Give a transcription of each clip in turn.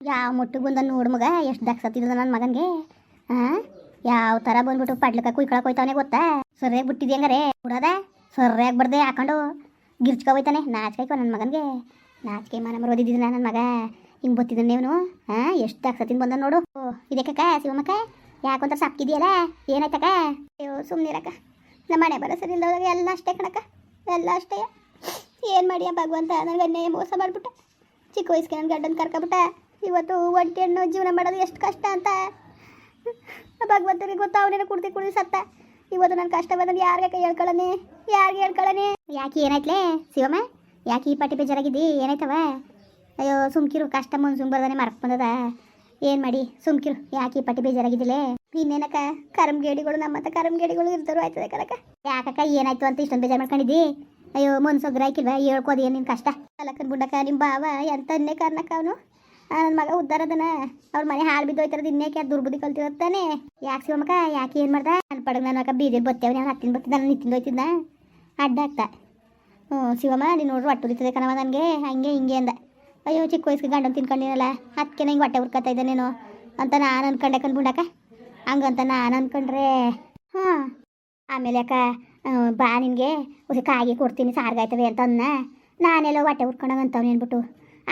ಯಾವ ಮುಟ್ಟಿಗೆ ಬಂದ ನೋಡು ಮಗ, ಎಷ್ಟು ದಕ್ಸತ್ತಿದ ನನ್ನ ಮಗನಿಗೆ. ಹಾಂ ಯಾವ ಥರ ಬಂದ್ಬಿಟ್ಟು ಪಡ್ಲಕ್ಕ ಕುಯ್ಕೊಳಕ್ ಹೋಯ್ತಾವನೆ ಗೊತ್ತಾ? ಸರಿಯಾಗಿ ಬಿಟ್ಟಿದ್ಯ ಹಂಗಾರೆ? ಬಿಡೋದ ಸರಿಯಾಗಿ ಬರ್ದೆ ಹಾಕೊಂಡು ಗಿರ್ಚ್ಕೊ ಹೋಯ್ತಾನೆ ನಾಚಿಕೆ ನನ್ನ ಮಗನಿಗೆ. ನಾಚಿಕೆ ಮನ ಬರೋದಿದ್ದ ನನ್ನ ಮಗ. ಹಿಂಗೆ ಬತ್ತಿದ್ದಾನೆ ನೀವು ಹಾ ಎಷ್ಟು ದಕ್ಸತ್ತಿನ ಬಂದ ನೋಡು. ಓ, ಇದಕ್ಕಕ್ಕ ಶಿವಮಕ್ಕ ಯಾಕೊಂತ ಸಪ್ಕಿದೆಯಲ್ಲ? ಏನಾಯ್ತಕ್ಕ? ಅಯ್ಯೋ ಸುಮ್ಮನಿರಕ್ಕ ನಮ್ಮ ಮನೆ ಬರೋ ಸರಿ ಇಲ್ದವಾಗ ಎಲ್ಲ ಅಷ್ಟೇ ಕಣಕ್ಕ. ಎಲ್ಲ ಅಷ್ಟೇ. ಏನು ಮಾಡಿಯ ಭಗವಂತ? ನನಗೆ ಅನ್ಯಾಯ ಮೋಸ ಮಾಡ್ಬಿಟ್ಟು. ಚಿಕ್ಕ ವಯಸ್ಸಿಗೆ ನನ್ನ ಗಡ್ಡನ್ ಕರ್ಕೊಬಿಟ್ಟ. ಇವತ್ತು ಒಂಟಿ ಹಣ್ಣು ಜೀವನ ಮಾಡೋದು ಎಷ್ಟು ಕಷ್ಟ ಅಂತ? ಭಗವಂತನಿಗೆ ಗೊತ್ತಾ, ಅವನೇನು ಕುಡ್ದು ಕುಡ್ದು ಸತ್ತ. ಇವತ್ತು ನನ್ನ ಕಷ್ಟ ಬಂದ್ರೆ ಯಾರಿಗೆ ಕೈ ಹೇಳ್ಕೊಳ್ಳನೆ ಯಾರಿಗೆ ಹೇಳ್ಕೊಳ್ಳನೆ ಯಾಕೆ ಏನಾಯ್ತಲೇ, ಶಿವಮ್ಮ? ಯಾಕೆ ಈ ಪಾಟಿ ಬೇಜಾರಾಗಿದ್ದಿ? ಏನಾಯ್ತವ? ಅಯ್ಯೋ, ಸುಮ್ಕಿರು, ಕಷ್ಟ ಮುನ್ಸುಮ್ ಬರ್ದಾನೆ ಮರಕ್ ಬಂದದ. ಏನು ಮಾಡಿ, ಸುಮ್ಕಿರು, ಯಾಕೆ ಈ ಪಾಟಿ ಬೇಜಾರಾಗಿದ್ದಿಲ್ಲೇ ಇನ್ನೇನಕ್ಕ ಕರಮ್ ಗೇಡಿಗಳು ಇರ್ತಾರೋ ಆಯ್ತದೆ ಕಲಕ ಯಾಕಕ್ಕ, ಏನಾಯ್ತು ಅಂತ ಇಷ್ಟೊಂದು ಬೇಜಾರು ಮಾಡ್ಕೊಂಡಿದ್ದಿ? ಅಯ್ಯೋ, ಮನ್ಸೊಗ್ರ ಹಾಕಿಲ್ವಾ ಹೇಳ್ಕೋದು ಏನು ನಿನ್ನ ಕಷ್ಟ? ಕಲಕನ್ ಬುಡ್ಡಕ್ಕ ನಿಮ್ಮ ಬಾವ ಎಂತ ಅನ್ನೇ ಕಾರಣಕ್ಕ ಅವನು? ನನ್ನ ಮಗ ಉದ್ದಾರದನ ಅವ್ರ ಮನೆ ಹಾಳು ಬಿದ್ದೋಯ್ತಾರದು ಇನ್ನೇಕೆ ದುರ್ಬುದಿ ಕಲ್ತಿರ್ತಾನೆ ಯಾಕೆ ಶಿವಮಕ್ಕ ಯಾಕೆ ಏನು ಮಾಡ್ದ? ನನ್ನ ಪಡಗ ನನ್ನ ಮಗ ಬೀದಿ ಬತ್ತೇವ್ ನಾನು ಹತ್ತಿನ ಬತ್ತಿದ್ದ ನಾನು ನಿತ್ತಿಂದ ಹೋಯ್ತಿದ್ದ ಅಡ್ಡ ಆಗ್ತಾ. ಹ್ಞೂ, ಶಿವಮ್ಮ, ನೀನು ನೋಡ್ರಿ ಹೊಟ್ಟೆ ಉರಿತದೆ ಕಣವ ನನಗೆ. ಹಂಗೆ ಹಿಂಗೆ ಅಂದ. ಅಯ್ಯೋ, ಚಿಕ್ಕ ವಯಸ್ಸಿಗೆ ಗಂಡನ ತಿನ್ಕೊಂಡಿನಲ್ಲ ಅದಕ್ಕೆ ನಂಗೆ ಹೊಟ್ಟೆ ಉರ್ಕತ್ತಾ ಇದ್ದೆ ನೀನು. ಅಂತ ನಾನು ಅನ್ಕೊಂಡೆ ಕನ್ಬಿಡಕ್ಕ ಹಂಗಂತ ನಾನು ಅನ್ಕೊಂಡ್ರೆ, ಹಾಂ. ಆಮೇಲೆ ಅಕ್ಕ ಬಾ ನಿನಗೆ ಉಸಿ ಕಾಯಿಗೆ ಕೊಡ್ತೀನಿ ಸಾರ್ಗಾಯ್ತವೆ ಅಂತ ಅನ್ನ ನಾನೆಲ್ಲ ಹೊಟ್ಟೆ ಉರ್ಕೊಂಡಂಗೆ ಅಂತವ್ನು ಅಂದ್ಬಿಟ್ಟು.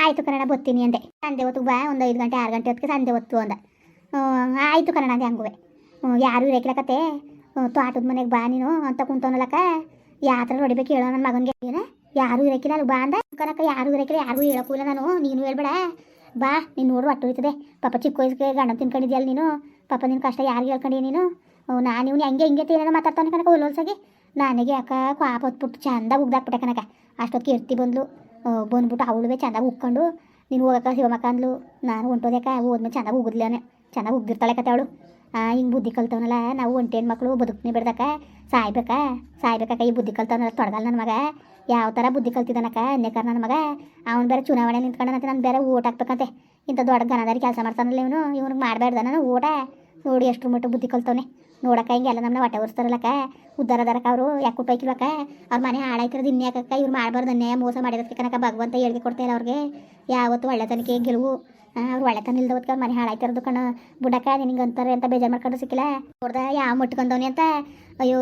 ಆಯಿತು ಕನ್ನಡ ಬತ್ತೀನಿ ಅಂದೆ. ಸಂಜೆ ಹೊತ್ತು ಬಾ, ಒಂದು ಐದು ಗಂಟೆ, ಆರು ಗಂಟೆ ಹೊತ್ತಿಗೆ ಸಂಜೆ ಹೊತ್ತು ಅಂದ. ಆಯಿತು ಕನ್ನಡ ಅಂದೆ ಹಂಗುವೆ. ಯಾರು ಯಾರು ಕತೆ. ತೋಟದ ಮನೆಗೆ ಬಾ ನೀನು ಅಂತ ಕುಂತವನಲ್ಲಕ್ಕ ಯಾತ್ರ ಹೊಡಿಬೇಕು ಹೇಳೋ ನನ್ನ ಮಗನಿಗೆ. ಯಾರು ಇರಕ್ಕಿಲ್ಲ ಅಲ್ಲಿ ಬಾ ಅಂದ. ಕನಕ ಯಾರು ಇರಕ್ಕಿಲ್ಲ ಯಾರು ಹೇಳಕ್ಕೂ ಇಲ್ಲ ನಾನು. ನೀನು ಹೇಳ್ಬೇಡ. ಬಾ, ನೀನು ನೋಡು ಹೊಟ್ಟು ಹೋಯ್ತದೆ ಪಾಪ ಚಿಕ್ಕ ವಯಸ್ಸಿಗೆ ಗಂಡ ತಿನ್ಕೊಂಡಿದ್ಯಲ್ಲ ನೀನು. ಪಾಪ ನಿನ್ನ ಕಷ್ಟ ಯಾರಿಗೆ ಹೇಳ್ಕೊಂಡಿ ನೀನು. ನಾನು ಇವ್ನು ಹಂಗೆ ಹಿಂಗೆ ತಿನ್ನೋ ಮಾತಾಡ್ತಾನೆ ಕನಕ ಒಲ್ಲೊಲ್ಸಾಗಿ ನನಗೆ ಯಾಕೆ ಕಾಪ ಹೊತ್ಬಿಟ್ಟು ಚಂದ ಉಗ್ದಾಕ್ಬಿಟ್ಟೆ ಕನಕ ಅಷ್ಟೊತ್ತಿಗೆ ಇರ್ತಿ ಬಂದ್ಲು. ಬಂದ್ಬಿಟ್ಟು ಅವಳುವೆ ಚೆಂದಾಗಿ ಉಕ್ಕೊಂಡು, ನೀನು ಹೋಗಕ್ಕ ಶಿವಮಕ್ಕ ಅಂದ್ಲು. ನಾನು ಹೊಂಟೋದಕ್ಕ ಹೋದ್ಮೇಲೆ ಚೆನ್ನಾಗಿ ಉಗಿದ್ಲೇನೆ ಚೆನ್ನಾಗಿ ಉಗ್ದಿರ್ತಾಳೆ ಕತೆ ಅವಳು. ಹಿಂಗೆ ಬುದ್ಧಿ ಕಲ್ತವನಲ್ಲ, ನಾವು ಒಂಟೇನು ಮಕ್ಕಳು ಬದುಕ್ನಿ ಬಿಡ್ದಕ್ಕ. ಸಾಯ್ಬೇಕಾ ಸಾಯ್ಬೇಕಾಕ ಈ ಬುದ್ಧಿ ಕಲ್ತವನಲ್ಲ ತೊಡಗಲ್ಲ ನನ್ನ ಮಗ. ಯಾವ ಥರ ಬುದ್ಧಿ ಕಲ್ತಿದ್ದಾನಕ್ಕ ಅನ್ಯಕಾರ ನನ್ನ ಮಗ. ಅವ್ನು ಬೇರೆ ಚುನಾವಣೆ ನಿಂತ್ಕೊಂಡಂತೆ ನಾನು ಬೇರೆ ಓಟ್ ಹಾಕ್ಬೇಕಂತೆ. ಇಂಥ ದೊಡ್ಡ ಗನದಾರಿ ಕೆಲಸ ಮಾಡ್ತಾನಲ್ಲ ಇವನು. ಇವ್ನಿಗೆ ಮಾಡಬೇಡ್ದ ನಾನು ಓಟ? ನೋಡಿ ಎಷ್ಟು ಮಟ್ಟ ಬುದ್ಧಿ ಕಲ್ತವನೆ. ನೋಡಕ್ಕ ಹಿಂಗೆಲ್ಲ ನಮ್ಮನ್ನ ಹೊಟ್ಟೆ ಒರೆಸ್ತಾರಲ್ಲಕ್ಕ. ಉದ್ದಾರ ಅದಾರಕ್ಕ ಅವರು, ಯಾಕೆ ಕೊಟ್ಟೋಯ್ಕಿಲ್ವಕ್ಕ ಅವ್ರ ಮನೆ ಹಾಳಾಯ್ತಿರೋದು ಇನ್ಯಾಕಕ್ಕ ಇವ್ರು ಮಾಡಬಾರ್ದು ಅನ್ಯಾಯ ಮೋಸ ಮಾಡಿರೋದಕ್ಕೆ ಕನಕ ಭಗವಂತ ಹೇಳಿಕೆ ಕೊಡ್ತಾಯಿಲ್ಲ ಅವ್ರಿಗೆ. ಯಾವತ್ತು ಒಳ್ಳೆತನಕ್ಕೆ ಗೆಲುವು. ಅವ್ರು ಒಳ್ಳೆತನ ಇಲ್ದ ಅವ್ರ ಮನೆ ಹಾಳಾಯ್ತಿರೋದು ಕಣ. ಬುಡಕ್ಕ, ನಿನಗೆ ಅಂತಾರೆ ಅಂತ ಬೇಜಾರು ಮಾಡ್ಕೊಂಡು ಸಿಕ್ಕಿಲ್ಲ? ನೋಡ್ದ ಯಾವ ಮುಟ್ಕೊಂಡವ್ನಿ ಅಂತ? ಅಯ್ಯೋ,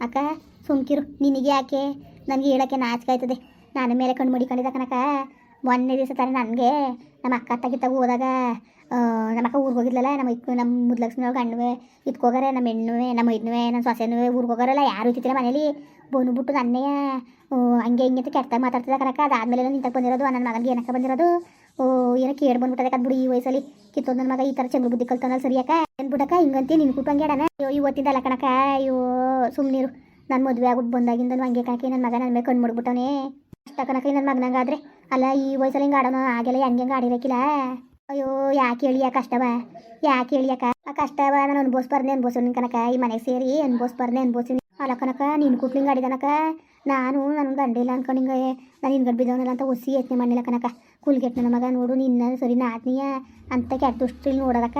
ಅಕ್ಕ, ಸುಮ್ಕಿರು. ನಿನಗೆ ಯಾಕೆ? ನನಗೆ ಹೇಳಕ್ಕೆ ನಾಚಿಕೆ ಆಯ್ತದೆ. ನಾನು ಮೇಲೆ ಕಣ್ಣು ಮಡಿಕೊಂಡಿದ್ದ ಕನಕ. ಮೊನ್ನೆ ದಿವಸ ತಾನೇ ನನಗೆ ನಮ್ಮ ಅಕ್ಕ ತಗಿತಾಗ ಹೋದಾಗ ನಮ್ಮ ಅಕ್ಕ ಊರಿಗೆ ಹೋಗಿದ್ಲಲ್ಲ ನಮ್ಮ ಇಕ್ ನಮ್ಮ ಮುದ್ಲಕ್ಷ್ಮಿ ಅವ್ರ ಗಂಡುವೆ ನಮ್ಮ ಹೆಣ್ಣುವೆ ನಮ್ಮ ಇದ್ನುವೆ ನನ್ನ ಸೊಸೆನುವೆ ಊರಿಗೆ ಹೋಗಾರಲ್ಲ ಯಾರು ಇತ್ತಿಲ್ಲ ಮನೇಲಿ. ಬಂದ್ಬಿಟ್ಟು ನನ್ನೇ ಆ, ಹಂಗೆ ಹಿಂಗೆ ಅಂತ ಕೆಟ್ಟಾಗ ಮಾತಾಡ್ತಿದ್ದ ಕನಕ. ಅದಾದ್ಮೇಲೆ ನಿಂತಕ್ಕೆ ಬಂದಿರೋದು ನನ್ನ ಮಗನಿಗೆ ಏನಕ್ಕೆ ಬಂದಿರೋದು ಓ ಏನೋ ಕೇಳಿ ಬಂದ್ಬಿಟ್ಟದೆ ಕದ್ಬಿಡು ಈ ವಯಸ್ಸಲ್ಲಿ. ಕಿತ್ತೊಂದು ನನ್ನ ಮಗ ಈ ಥರ ಚಂದ್ರ ಬುದ್ಧಿ ಕಲ್ತಾನಲ್ಲ ಸರಿಯಾಕ ಏನ್ಬಿಡಕ್ಕ ಹಿಂಗಂತಿ ನಿನ್ ಕುಟ್ಟಂಗೇಡನ ಅಯ್ಯೋ ಇವತ್ತಿದ್ದಲ್ಲ ಅಲ್ಲ ಕಣಕ ಅಯ್ಯೋ ಸುಮ್ಮನಿರು ನಾನು ಮದುವೆ ಆಗ್ಬಿಟ್ಟು ಬಂದಾಗಿಂದ ಹಂಗೆ ಕಣಕ್ಕೆ ನನ್ನ ಮಗ ನನ್ನ ಮೇಲೆ ಕಣ್ಣು ಮುಡ್ಬಿಟ್ಟವನೇ. ಅಷ್ಟ ಕಣಕ ನನ್ನ ಮಗನಂಗಾದ್ರೆ. ಅಲ್ಲ, ಈ ವಯಸ್ಸಲ್ಲಿ ಹಿಂಗೆ ಆಡೋಣ ಆಗೆಲ್ಲ ಹೆಂಗೆ ಹೆಂಗೆ ಆಡಿರಕ್ಕಿಲ್ಲ ಅಯ್ಯೋ, ಯಾಕೆ ಹೇಳಿಯ ಕಷ್ಟವ? ಯಾಕೆ ಹೇಳಿಯಕ್ಕ ಆ ಕಷ್ಟವ ನಾನು ಅನ್ಭವಿಸ್ಬಾರ್ದೆ ಅನ್ಭವಿಸು ನಿನ್ ಕನಕ, ಈ ಮನೆಗೆ ಸೇರಿ ಅನ್ಭವಿಸ್ಬಾರ್ದೆ ಅನ್ಭವಿಸಿ ಅಲ್ಲ ಕನಕ, ನೀನು ಕುಟ್ಲಿಂಗ್ ಆಡಿದನಕ ನಾನು ನನ್ನ ಗಂಡಿಲ್ಲ ಅನ್ಕೊಂಡು ಹಿಂಗೆ ನಾನು ಹಿಂದ್ಗಡೆ ಬಿದ್ದವನಲ್ಲ ಅಂತ ಒಸಿ ಯತ್ನೆ ಮಾಡಿಲ್ಲ ಕನಕ. ಕುಲ್ಗೆಟ್ ನನ್ನ ಮಗ ನೋಡು, ನಿನ್ನ ಸರಿ ನಾದ್ನೀಯ ಅಂತ ಕೆಟ್ಟ ದುಷ್ಟಿಲ್ ನೋಡೋದಕ್ಕ.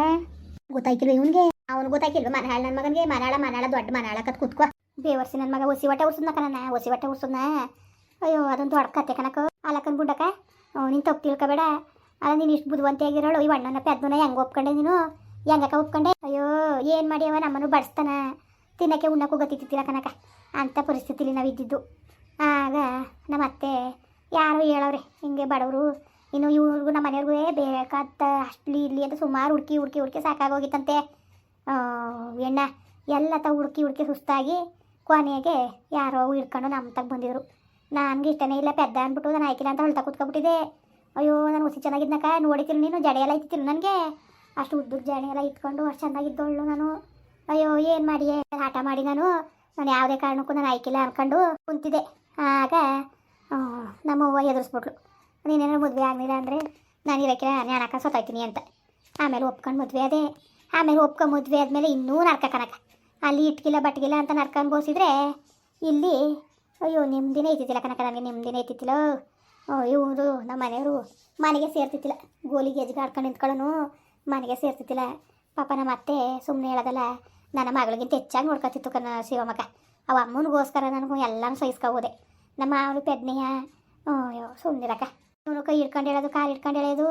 ಗೊತ್ತಾಯ್ಕಿಲ್ವ ಇವನಿಗೆ? ಅವ್ನು ಗೊತ್ತಾಯ್ಕಿಲ್ವ? ಮನಹಾಳ ನನ್ನ ಮಗನಿಗೆ? ಮನಾಳ ಮನಾಳ ದೊಡ್ಡ ಮನಾಳ ಕತ್ ಕುತ್ಕೋ. ಬೇವರ್ಸಿ ನನ್ನ ಮಗ ಒಸಿ ಹೊಟ್ಟೆ ಉರ್ಸದ್ನ ಕಣ ಒಸಿ ಹೊಟ್ಟೆ ಉರ್ಸದ್ನ? ಅಯ್ಯೋ, ಅದೊಂದು ದೊಡ್ಡ ಕತೆ ಕನಕ. ಅಲ್ಲಕ್ಕನ್ ಗುಂಡಕ್ಕ ನೀನು ತಪ್ಪು ತಿಳ್ಕೊಬೇಡ. ಅಲ್ಲ ನೀನು ಇಷ್ಟು ಬುದ್ಧಿವಂತ ಆಗಿರೋಳು ಈ ಅಣ್ಣನ ಪೆದ್ದನ ಹೆಂಗೆ ಒಪ್ಕೊಂಡೆ ನೀನು? ಹೆಂಗಕ್ಕ ಒಪ್ಕೊಂಡೆ? ಅಯ್ಯೋ ಏನು ಮಾಡ್ಯವ ನಮ್ಮನ್ನು ಬಡಿಸ್ತಾನ. ತಿನ್ನಕ್ಕೆ ಉಣ್ಣಕ್ಕೂ ಗೊತ್ತಿತ್ತಿಲ್ಲ ಕನಕ ಅಂಥ ಪರಿಸ್ಥಿತಿಲಿ ನಾವು ಇದ್ದಿದ್ದು. ಆಗ ನಮ್ಮ ಅತ್ತೆ ಯಾರು ಹೇಳವ್ರೆ ಹಿಂಗೆ ಬಡವರು ಇನ್ನು ಇವ್ರಿಗೂ ನಮ್ಮ ಮನೆಯವ್ರಿಗೂ ಬೇಕಾದ ಅಷ್ಟಲಿ ಇಲ್ಲಿ ಅಂತ ಸುಮಾರು ಹುಡುಕಿ ಹುಡುಕಿ ಹುಡುಕಿ ಸಾಕಾಗೋಗಿತ್ತಂತೆ. ಆ, ಎಣ್ಣ ಎಲ್ಲ ತ ಹುಡುಕಿ ಹುಡುಕಿ ಸುಸ್ತಾಗಿ ಕೊನೆಗೆ ಯಾರೋ ಹಿಡ್ಕೊಂಡು ನಮ್ಮ ತಗ ಬಂದಿದ್ರು. ನನಗೆ ಇಷ್ಟನೇ ಇಲ್ಲ, ಪೆದ್ದ ಅಂದ್ಬಿಟ್ಟು ನಾನು ಆಯ್ಕಿಲ್ಲ ಅಂತ ಹೊಳ್ತಾ ಕೂತ್ಕೊಬಿಟ್ಟಿದೆ ಅಯ್ಯೋ, ನಾನು ಹುಸಿ ಚೆನ್ನಾಗಿದ್ನಕ ನೋಡಿತಿರು ನೀನು, ಜಡೆ ಎಲ್ಲ ಇತ್ತಿಲ್ಲ ನನಗೆ. ಅಷ್ಟು ಉದ್ದಕ್ಕೆ ಜಡೆ ಎಲ್ಲ ಇಟ್ಕೊಂಡು ಅಷ್ಟು ಚೆನ್ನಾಗಿದ್ದವಳು ನಾನು. ಅಯ್ಯೋ, ಏನು ಮಾಡಿ ಆಟ ಮಾಡಿ ನಾನು. ನಾನು ಯಾವುದೇ ಕಾರಣಕ್ಕೂ ನಾನು ಆಯ್ಕಿಲ್ಲ ಅಂದ್ಕೊಂಡು ಕುಂತಿದ್ದೆ. ಆಗ ನಮ್ಮವ್ವ ಎದುರಿಸ್ಬಿಟ್ಲು ನೀನೇನೋ ಮದುವೆ ಆಗಲಿಲ್ಲ ಅಂದರೆ ನಾನು ಇರೋಕ್ಕೆ ನಾನು ಅಕ್ಕ ಸೊತ್ತಾಯ್ತೀನಿ ಅಂತ. ಆಮೇಲೆ ಒಪ್ಕೊಂಡು ಮದುವೆ ಅದೇ ಆಮೇಲೆ ಒಪ್ಕೊಂಡು ಮದುವೆ ಆದಮೇಲೆ ಇನ್ನೂ ನರ್ಕ ಕನಕ ಅಲ್ಲಿ ಇಟ್ಕಿಲ್ಲ ಬಟ್ಗಿಲ್ಲ ಅಂತ ನರ್ಕ ಬೋಸಿದ್ರೆ ಇಲ್ಲಿ ಅಯ್ಯೋ, ನೆಮ್ಮದಿನೇ ಐತಿತ್ತಿಲ್ಲ ಕನಕ ನನಗೆ ನೆಮ್ಮದಿನೇ ಐತಿತ್ತಿಲ್ಲ ಇವರು ನಮ್ಮ ಮನೆಯವರು ಮನೆಗೆ ಸೇರ್ತಿತ್ತಿಲ್ಲ ಗೋಲಿಗೆ ಆಡ್ಕೊಂಡು ನಿಂತ್ಕೊಳ್ಳೋನು ಮನೆಗೆ ಸೇರ್ತಿತ್ತಿಲ್ಲ ಪಾಪ ನಮ್ಮ ಅತ್ತೆ ಸುಮ್ಮನೆ ಹೇಳೋದಲ್ಲ, ನನ್ನ ಮಗಳಿಗಿಂತ ಹೆಚ್ಚಾಗಿ ನೋಡ್ಕೊತಿತ್ತು ಕಣ ಶಿವಮಗ ಅವ ಅಮ್ಮನಿಗೋಸ್ಕರ ನನಗೂ ಎಲ್ಲನೂ ಸಹಿಸ್ಕೋಬೋದೆ. ನಮ್ಮ ಅವಳು ಪೆದ್ನೆಯ, ಅಯ್ಯೋ ಸುಮ್ಮನಿರಕ್ಕ ಇವನು ಕೈ ಹಿಡ್ಕೊಂಡು ಹೇಳೋದು, ಕಾಲು ಹಿಡ್ಕೊಂಡು ಹೇಳೋದು.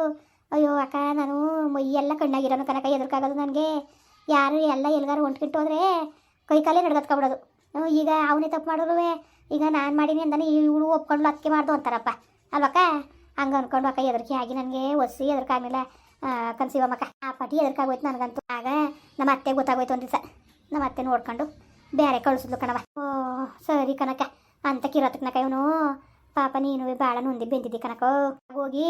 ಅಯ್ಯೋ, ಅಕ್ಕ, ನಾನು ಮೈಯೆಲ್ಲ ಕಣ್ಣಾಗಿರೋನು ಕನಕ ಎದುರ್ಕಾಗೋದು ನನಗೆ. ಯಾರು ಎಲ್ಲ ಎಲ್ಗಾರು ಹೊಂಟ್ಕಿಟ್ಟು ಹೋದ್ರೆ ಕೈ ಕಾಲೇ ನಡ್ಗತ್ಕೊಬಿಡೋದು ಈಗ ಅವನೇ ತಪ್ಪು ಮಾಡೋರುವೆ ಈಗ ನಾನು ಮಾಡೀನಿ ಅಂತಾನೆ ಇವಳು ಒಪ್ಕೊಂಡು ಅದಕ್ಕೆ ಮಾಡ್ದು ಅಂತಾರಪ್ಪ. ಅಲ್ವಕ್ಕ? ಹಂಗೆ ಅನ್ಕೊಂಡು ಅಕ್ಕ ಎದ್ರಿಕೆ ಆಗಿ ನನಗೆ ಒಸಿ ಎದರ್ಕಾಗಲಿಲ್ಲ ಕನ್ಸಿವಮ್ಮಕ್ಕ ಆ ಪಟಿ ಎದರ್ಕಾಗೋಯ್ತು ನನಗಂತೂ. ಆಗ ನಮ್ಮ ಅತ್ತೆ ಗೊತ್ತಾಗೋಯ್ತು ಒಂದು ದಿವಸ ನಮ್ಮ ಅತ್ತೆ ನೋಡ್ಕೊಂಡು ಬೇರೆ ಕಳಿಸಿದ್ಲು ಕಣವ ಓ, ಸರಿ ಕನಕ ಅಂತ ಕಿರತಕ್ನಕ ಇವನು. ಪಾಪ ನೀನು ಭಾಳ ನೊಂದಿ ಬೆಂದಿದ್ದಿ ಕನಕ ಹೋಗಿ,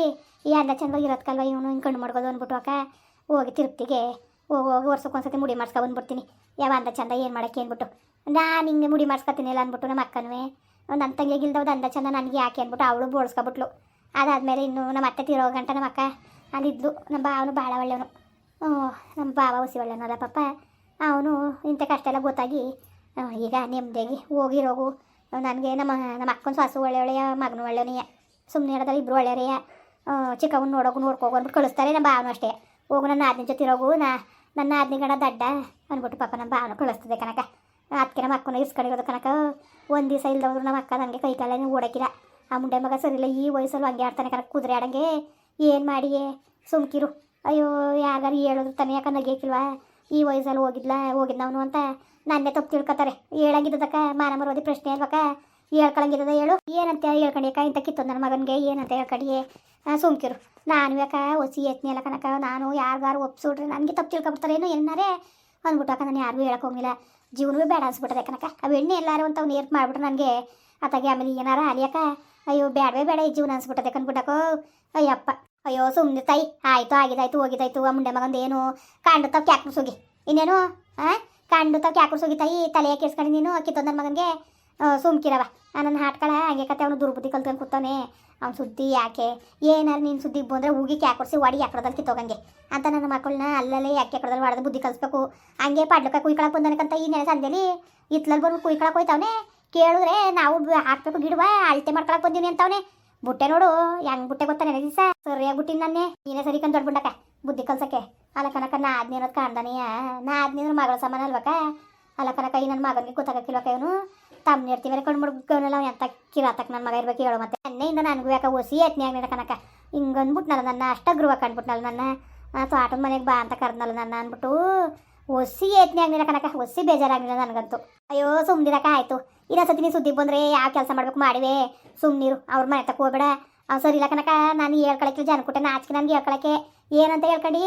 ಈ ಅಂದ ಚಂದ ಇರತ್ಕಲ್ವ ಇವನು? ಹಿಂಗೆ ಕಣ್ಣು ಮಾಡ್ಕೋದು ಅಂದ್ಬಿಟ್ಟು ಅಕ್ಕ. ಹೋಗಿ ತಿರುಪ್ತಿಗೆ. ಹೋಗಿ ಹೋಗಿ ವರ್ಷಕ್ಕೊಂದ್ಸತಿ ಮುಡಿ ಮಾಡ್ಸ್ಕೊ ಬಂದ್ಬಿಡ್ತೀನಿ. ಯಾವ ಅಂದ ಚಂದ ಏನು ಮಾಡಕ್ಕೆ ಅಂದ್ಬಿಟ್ಟು. ನಾನು ಹಿಂಗೆ ಮುಡಿ ಮಾಡ್ಸ್ಕೊತೀನಿ ಇಲ್ಲ ಅಂದ್ಬಿಟ್ಟು ನಮ್ಮ ಅಕ್ಕನೂ. ನನ್ನ ತಂಗಿಗೆ ಇಲ್ದವ್ದು ಅಂದ ಚಂದ ನನಗೆ ಯಾಕೆ ಅಂದ್ಬಿಟ್ಟು ಅವಳು ಬೋಳ್ಸ್ಕೊಬಿಟ್ಲು. ಅದಾದಮೇಲೆ ಇನ್ನು ನಮ್ಮ ಅತ್ತೆ ತಿರೋ ಗಂಟ ನಮ್ಮ ಅಕ್ಕ ಅಲ್ಲಿದ್ಲು. ನಮ್ಮ ಭಾವನು ಭಾಳ ಒಳ್ಳೆಯವನು ನಮ್ಮ ಭಾವ ಹುಸಿ ಒಳ್ಳೆಯವನಲ್ಲ ಪಾಪ. ಅವನು ಇಂಥ ಕಷ್ಟ ಎಲ್ಲ ಗೊತ್ತಾಗಿ ಈಗ ನೆಮ್ಮದಿಯಾಗಿ ಹೋಗಿರೋಗು. ನನಗೆ ನಮ್ಮ ನಮ್ಮ ಅಕ್ಕನ ಸಾಸು ಒಳ್ಳೆ ಒಳ್ಳೆಯ, ಮಗನು ಒಳ್ಳೆಯವನೇ ಸುಮ್ಮನೆ ಹೇಳಿದ್ರೆ ಇಬ್ಬರು ಒಳ್ಳೆಯವರೆಯ ಚಿಕ್ಕವನ್ನ ನೋಡೋಗು ನೋಡ್ಕೋಗು ಅಂದ್ಬಿಟ್ಟು ಕಳಿಸ್ತಾರೆ ನಮ್ಮ ಭಾವನು ಅಷ್ಟೇ. ಹೋಗು ನನ್ನ ಆದ್ನಿ ಜೊತೆ ಇರೋಗು, ನಾ ನನ್ನ ಆದಿನ ಗಣ ದಡ್ಡ ಅಂದ್ಬಿಟ್ಟು ಪಾಪ ನಮ್ಮ ಭಾವನ ಕಳಿಸ್ತದೆ ಕನಕ ಅದಕ್ಕೆ ನಮ್ಮ ಅಕ್ಕನ ಇಸ್ಕೊಂಡಿರೋದು ಕನಕ ಒಂದು ದಿವಸ ಇಲ್ದವ್ರು ನಮ್ಮ ಅಕ್ಕ ನನಗೆ ಕೈ ಕಾಲೇ ಓಡಕ್ಕಿಲ್ಲ ಆ ಮುಂಡೆ ಮಗ ಸರಿಯಿಲ್ಲ ಈ ವಯಸ್ಸಲ್ಲಿ ಹಂಗೆ ಆಡ್ತಾನೆ ಕನಕ ಕುದುರೆ ಆಡಂಗೆ. ಏನು ಮಾಡಿಯೇ? ಸುಮ್ಕಿರು. ಅಯ್ಯೋ ಯಾರು ಹೇಳಿದ್ರು ತಾನೆ ಯಾಕೆ ನಗಿಯಕ್ಕಿಲ್ವಾ ಈ ವಯಸ್ಸಲ್ಲಿ ಹೋಗಿದ್ಲ ಹೋಗಿದ್ದವನು ಅಂತ ನನ್ನೇ ತಪ್ಪು ತಿಳ್ಕೊತಾರೆ. ಹೇಳಂಗಿದ್ದಕ್ಕ ಮಾನ ಮರೋದಿ ಪ್ರಶ್ನೆ ಇರ್ಬೇಕ ಹೇಳ್ಕೊಳಂಗಿದ್ದದ ಹೇಳು. ಏನಂತ ಹೇಳ್ಕೊಂಡಿಯಕ್ಕ ಇಂಥ ಕಿತ್ತು ನನ್ನ ಮಗನಿಗೆ ಏನಂತ ಹೇಳ್ಕೊಂಡಿಯೇ? ಸುಮ್ಕಿರು. ನಾನು ಯಾಕ ಒಸಿ ಯತ್ನಿ ಕನಕ ನಾನು ಯಾರಿಗಾರು ಒಪ್ಸಿಡ್ರೆ ನನಗೆ ತಪ್ಪು ತಿಳ್ಕೊಬಿಡ್ತಾರೇನೋ ಏನಾರೇ ಅಕ್ಕ, ನಾನು ಯಾರಿಗೂ ಹೋಗಿಲ್ಲ ಜೀವನವೇ ಬೇಡ ಅನ್ಸ್ಬಿಟ್ಟದೆ ಕನಕ ಅವು ಎಣ್ಣೆ ಎಲ್ಲಾರು ಅಂತ ಅವ್ನು ಏರ್ತು ಮಾಡ್ಬಿಟ್ರೆ ನನಗೆ. ಅತ್ತಾಗೆ ಆಮೇಲೆ ಏನಾರ ಅಲಿಯಕ ಅಯ್ಯೋ ಬೇಡವೇ ಬೇಡ ಈ ಜೀವನ ಅನ್ಸ್ಬಿಟ್ಟದೆ ಕನ್ಬಿಟ್ಟಕೋ ಅಯ್ಯಪ್ಪ. ಅಯ್ಯೋ ಸುಮ್ಮನೆ ತಾಯಿ. ಆಯ್ತು, ಆಗಿದಾಯ್ತು, ಹೋಗಿದಾಯ್ತು. ಆ ಮುಂಡೆ ಮಗಂದು ಏನು? ಕಾಂಡು ತಾವ್ ಕ್ಯಾಕ್ರಸೋಗಿ ಇನ್ನೇನು? ಹಾಂ ಕಾಂಡು ತಾವ್ ಕ್ಯಾಕ್ರಸೋಗಿ ತಾಯಿ, ತಲೆಯ ಕೇಳಿಸ್ಕೊಂಡು ನೀನು ನನ್ನ ಮಗನಿಗೆ? ಸುಮ್ಕಿರವ ನನ್ನ ಹಾಟ್ಕಳ ಹಂಗೆ ಕತೆ ಅವನು ದುರ್ಬುದ್ಧಿ ಕಲ್ತ್ಕೊಂಡು ಕೂತಾನೆ. ಅವ್ನ ಸುದ್ದಿ ಯಾಕೆ? ಏನಾರು ನೀನು ಸುದ್ದಿ ಬಂದರೆ ಹೋಗಿ ಕ್ಯಾಕೊಡ್ಸಿ ವಾಡಿ ಯಾಕಡದಲ್ಲಿ ಕಿತ್ತೋಗಂಗೆ. ಅಂತ ನನ್ನ ಮಕ್ಕಳನ್ನ ಅಲ್ಲಲ್ಲೇ ಯಾಕೆ ಯಾಕಡದಲ್ಲಿ ಹೊಡೆದು ಬುದ್ಧಿ ಕಲಿಸ್ಬೇಕು? ಹಂಗೆ ಪಾಡ್ಲಕ್ಕ ಕುಯ್ಕೊಳಕ್ ಬಂದನಕ್ಕಂತ ಈ ನೆನೆ ಸಂದೇಲಿ ಇತ್ಲಲ್ಲಿ ಬಂದು ಕುಯ್ಕೊಳಕ್ ಹೋಯ್ತವನೇ. ಕೇಳಿದ್ರೆ ನಾವು ಹಾಕ್ಬೇಕು ಗಿಡವ ಅಳತೆ ಮಾಡ್ಕೊಳಕ್ ಬಂದೀನಿ ಅಂತವನೇ. ಬುಟ್ಟೆ ನೋಡು, ಹೆಂಗ್ ಬುಟ್ಟೆ ಗೊತ್ತಾನೆ ದಿವಸ? ಸರಿಯಾಗಿ ಬಿಟ್ಟಿನಿ ನನ್ನೇ ನೀನೇ ಸರಿ ಕಂದು ದೊಡ್ಡ ಬುದ್ಧಿ ಕಲ್ಸಕ್ಕೆ. ಅಲ್ಲ ಕನಕ ನಾ ಆದ್ನೇನೋದು ಕಾಣ್ದಾನೆಯ. ನಾ ಆದ್ನಿ ಅಂದ್ರೆ ಮಗಳ ಸಮಾನ ಅಲ್ವಕ್ಕ? ಅಲ್ಲ ಕನಕ ಈ ನನ್ನ ಮಗನಿಗೆ ಗೊತ್ತಾಗಕ್ಕಿಲ್ವಕ್ಕ ಇವನು? ತಮ್ಮ ಇರ್ತೀವಿ ಕಣ್ಣು ಮುಡ್ಗವನಲ್ಲ ಅವ್ನು ಎಂತ ಕಿರಾತಕ್ಕೆ ನನ್ನ ಮಗ ಇರ್ಬೇಕು ಹೇಳೋ ಮತ್ತೆ. ಎಣ್ಣೆಯಿಂದ ನನಗೂ ಯಾಕ ಎತ್ನಿ ಆಗ್ನಿಲ್ಲ ಕನಕ ಹಿಂಗೆ ಅಂದ್ಬಿಟ್ನಲ್ಲ ನನ್ನ, ಅಷ್ಟ ಗೃಹ ಕಂಡ್ಬಿಟ್ನಲ್ಲ ನನ್ನ. ತೋಟದ ಮನೆಗೆ ಬಾ ಅಂತ ಕರೆದ್ನಲ್ಲ ನನ್ನ ಅಂದ್ಬಿಟ್ಟು, ಒಸಿ ಆಗ್ನಿಲ್ಲ ಕನಕ ಒಸಿ ಬೇಜಾರಾಗ್ಲಿಲ್ಲ ನನಗಂತೂ. ಅಯ್ಯೋ ಸುಮ್ನಿರಕ ಆಯ್ತು. ಇನ್ನೊಂದ್ಸತಿ ನೀ ಸುದ್ದಿ ಬಂದ್ರೆ ಯಾವ ಕೆಲಸ ಮಾಡ್ಬೇಕು ಮಾಡಿವೆ. ಸುಮ್ನಿರು ಅವ್ರ ಮನೆ ತಕ್ಕ ಹೋಗ್ಬೇಡ. ಅವ್ನು ಸರಿ ಇಲ್ಲ ಕನಕ ನಾನು ಹೇಳ್ಕೊಳಕ್ಕೆ ಜನ ಕೊಟ್ಟೆ ನಾಚಿಕೆ ನನಗೆ ಹೇಳ್ಕೊಳಕ್ಕೆ. ಏನಂತ ಹೇಳ್ಕಂಡಿ?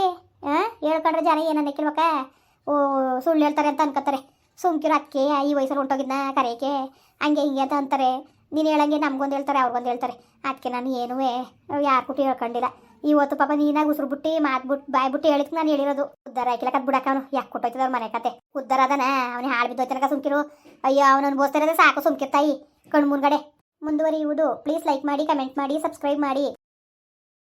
ಹಾಂ ಹೇಳ್ಕೊಂಡ್ರೆ ಜನ ಏನನ್ನ ಕೇಳ್ಬೇಕ ಓ, ಸುಳ್ಳು ಹೇಳ್ತಾರೆ ಅಂತ ಅನ್ಕೋತಾರೆ. ಸುಮ್ಕಿರು ಅದಕ್ಕೆ ಈ ವಯಸ್ಸಲ್ಲಿ ಹೊಂಟೋಗಿದ್ನ ಕರೆಯಕ್ಕೆ ಹಂಗೆ ಹಿಂಗೆ ಅಂತ ಅಂತಾರೆ. ನೀನು ಹೇಳಂಗೆ ನಮ್ಗೊಂದು ಹೇಳ್ತಾರೆ, ಅವ್ರಿಗೊಂದು ಹೇಳ್ತಾರೆ. ಅದಕ್ಕೆ ನಾನು ಏನೂ ಯಾರು ಕುಟ್ಟಿ ಹೇಳ್ಕೊಂಡಿಲ್ಲ. ಇವತ್ತು ಪಾಪ ನೀನಾಗ ಉಸಿರು ಬಿಟ್ಟು ಮಾತು ಬಿಟ್ಟು ಬಾಯ್ ಬಿಟ್ಟು ಹೇಳಿಕ್ ನಾನು ಹೇಳಿರೋದು. ಉದ್ದಾರ ಹಾಕಿಲ್ಲ ಬಿಡಕ್ಕ ಅವನು. ಯಾಕೆ ಕೊಟ್ಟೋಯ್ತದ ಅವ್ರ ಮನೆ ಕತೆ. ಉದ್ದಾರ ಅದನ. ಅವನಿಗೆ ಹಾಳು ಬಿದ್ದೋಯ್ತನಕ ಸುಮ್ಕಿರು. ಅಯ್ಯೋ, ಅವನು ಅನ್ಬೋಸ್ತಾ ಸಾಕು ಸುಮ್ಕಿರ್ತಾಯಿ. ಕಣ್ಣು ಮುಂದ್ಗಡೆ ಮುಂದುವರಿಯುವುದು. ಪ್ಲೀಸ್ ಲೈಕ್ ಮಾಡಿ, ಕಮೆಂಟ್ ಮಾಡಿ, ಸಬ್ಸ್ಕ್ರೈಬ್ ಮಾಡಿ.